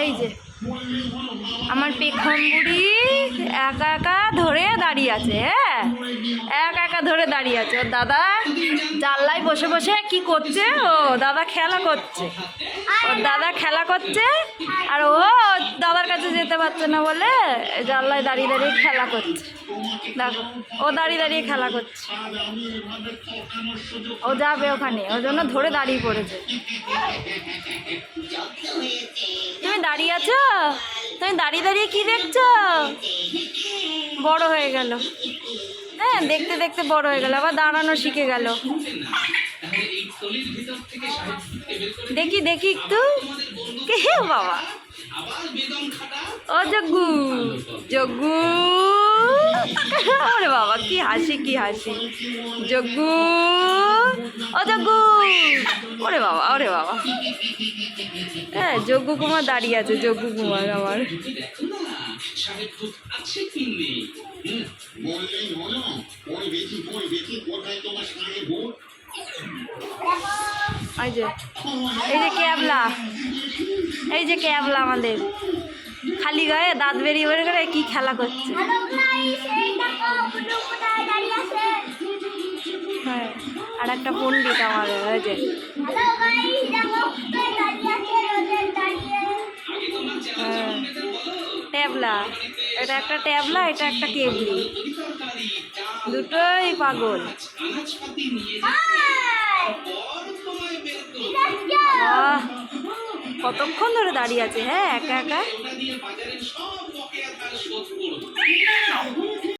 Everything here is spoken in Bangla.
এই যে আমার পেখম বুড়ি একা একা ধরে দাঁড়িয়ে আছে হ্যাঁ? ধরে দাঁড়িয়ে আছে। ওর দাদা জানলায় বসে বসে কি করছে? ও, দাদা খেলা করছে। ওর দাদা খেলা করছে আর ও দাদার কাছে যেতে পারছে না বলে জানলায় দাঁড়িয়ে দাঁড়িয়ে খেলা করছে। দেখো, ও দাঁড়িয়ে দাঁড়িয়ে খেলা করছে। ও যাবে ওখানে ওই জন্য ধরে দাঁড়িয়ে পড়েছে। তুমি দাঁড়িয়ে আছো? তুমি দাঁড়িয়ে দাঁড়িয়ে কি দেখছ? বড় হয়ে গেল। হ্যাঁ দেখতে দেখতে বড় হয়ে গেল, আবার দাঁড়ানো শিখে গেল। দেখি দেখি একটু। কে বাবা? ও জগ্গু আরে বাবা, কি হাসি কি হাসি। জগ্গু ও ওরে বাবা ওরে বাবা। হ্যাঁ যজ্ঞ কুমার দাঁড়িয়ে আছে যজ্ঞ কুমার আমার। হলো ওই ওই দেখি কোথায় তোমার এই যে এই যে ক্যাবলা। এই যে ক্যাবলা আমাদের। খালি গায়ে দাঁত বেরিয়ে বেরিয়ে করে কি খেলা করছে। হ্যাঁ আর একটা পণ্ডিত আমার এই যে। দাঁড়িয়ে হ্যাঁ। ট্যাবলা এটা একটা ট্যাবলা, এটা একটা কেবলি দুটোই পাগল। কতক্ষণ ধরে দাঁড়িয়ে আছে হ্যাঁ একা একা?